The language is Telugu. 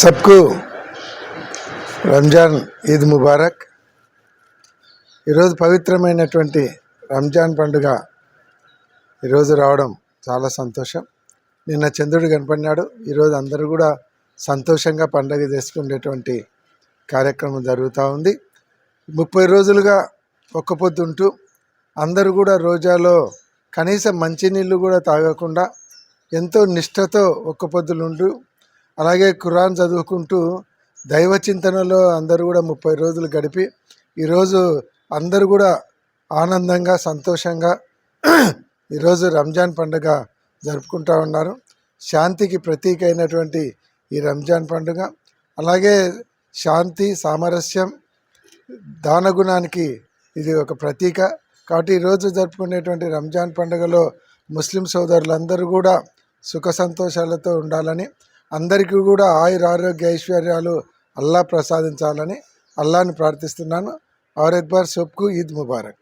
సబ్కు రంజాన్ ఈద్ ముబారక్ ఈరోజు పవిత్రమైనటువంటి రంజాన్ పండుగ ఈరోజు రావడం చాలా సంతోషం. నిన్న చంద్రుడు కనపడినాడు. ఈరోజు అందరూ కూడా సంతోషంగా పండుగ చేసుకునేటువంటి కార్యక్రమం జరుగుతూ ఉంది. ముప్పై రోజులుగా ఒక్క పొద్దుంటూ అందరూ కూడా రోజాలో కనీసం మంచినీళ్ళు కూడా తాగకుండా ఎంతో నిష్ఠతో ఒక్క పొద్దులుంటూ అలాగే ఖురాన్ చదువుకుంటూ దైవ చింతనలో అందరూ కూడా ముప్పై రోజులు గడిపి ఈరోజు అందరూ కూడా ఆనందంగా సంతోషంగా ఈరోజు రంజాన్ పండుగ జరుపుకుంటూ ఉన్నారు. శాంతికి ప్రతీక అయినటువంటి ఈ రంజాన్ పండుగ. అలాగే శాంతి సామరస్యం దానగుణానికి ఇది ఒక ప్రతీక. కాబట్టి ఈరోజు జరుపుకునేటువంటి రంజాన్ పండుగలో ముస్లిం సోదరులందరూ కూడా సుఖ సంతోషాలతో ఉండాలని అందరికీ కూడా ఆయుర ఆరోగ్య ఐశ్వర్యాలు అల్లా ప్రసాదించాలని అల్లాని ప్రార్థిస్తున్నాను. ఔర్ ఎక్బార్ సబ్కు ఈద్ ముబారక్.